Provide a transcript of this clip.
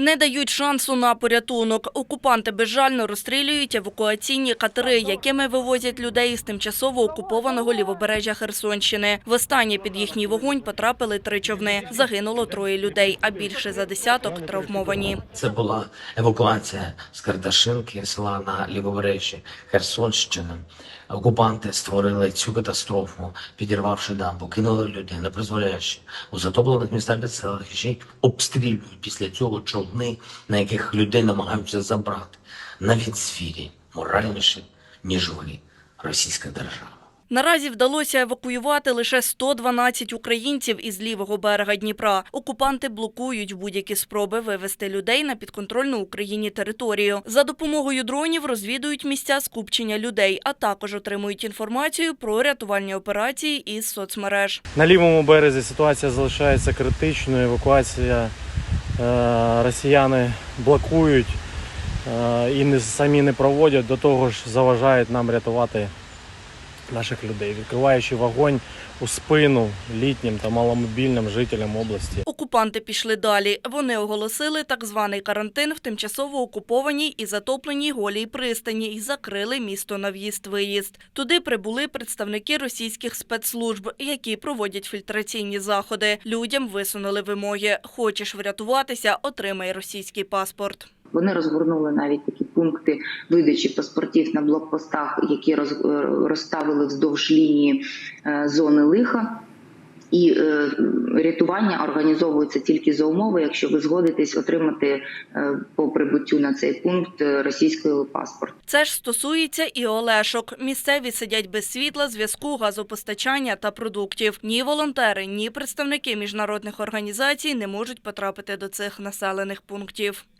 Не дають шансу на порятунок. Окупанти безжально розстрілюють евакуаційні катери, якими вивозять людей з тимчасово окупованого лівобережжя Херсонщини. Востаннє під їхній вогонь потрапили три човни. Загинуло троє людей, а більше за десяток травмовані. Це була евакуація з Карташинки, села на лівобережжі Херсонщини. Окупанти створили цю катастрофу, підірвавши дамбу, кинули людей не призволяючи у затоплених містах й обстрілюють після цього човни, на яких людей намагаються забрати. Навіть звірі моральніші, ніж ви, російська держава. Наразі вдалося евакуювати лише 112 українців із лівого берега Дніпра. Окупанти блокують будь-які спроби вивезти людей на підконтрольну Україні територію. За допомогою дронів розвідують місця скупчення людей, а також отримують інформацію про рятувальні операції із соцмереж. На лівому березі ситуація залишається критичною. Евакуація росіяни блокують е, і самі не проводять, до того ж заважають нам рятувати наших людей, відкриваючи вогонь у спину літнім та маломобільним жителям області. Окупанти пішли далі. Вони оголосили так званий карантин в тимчасово окупованій і затопленій голій пристані і закрили місто на в'їзд-виїзд. Туди прибули представники російських спецслужб, які проводять фільтраційні заходи. Людям висунули вимоги. Хочеш врятуватися, отримай російський паспорт. Вони розгорнули навіть такі пункти видачі паспортів на блокпостах, які е, розставили вздовж лінії е, зони лиха. І е, рятування організовується тільки за умови, якщо ви згодитесь отримати е, по прибуттю на цей пункт е, російський паспорт. Це ж стосується і Олешок. Місцеві сидять без світла, зв'язку, газопостачання та продуктів. Ні волонтери, ні представники міжнародних організацій не можуть потрапити до цих населених пунктів.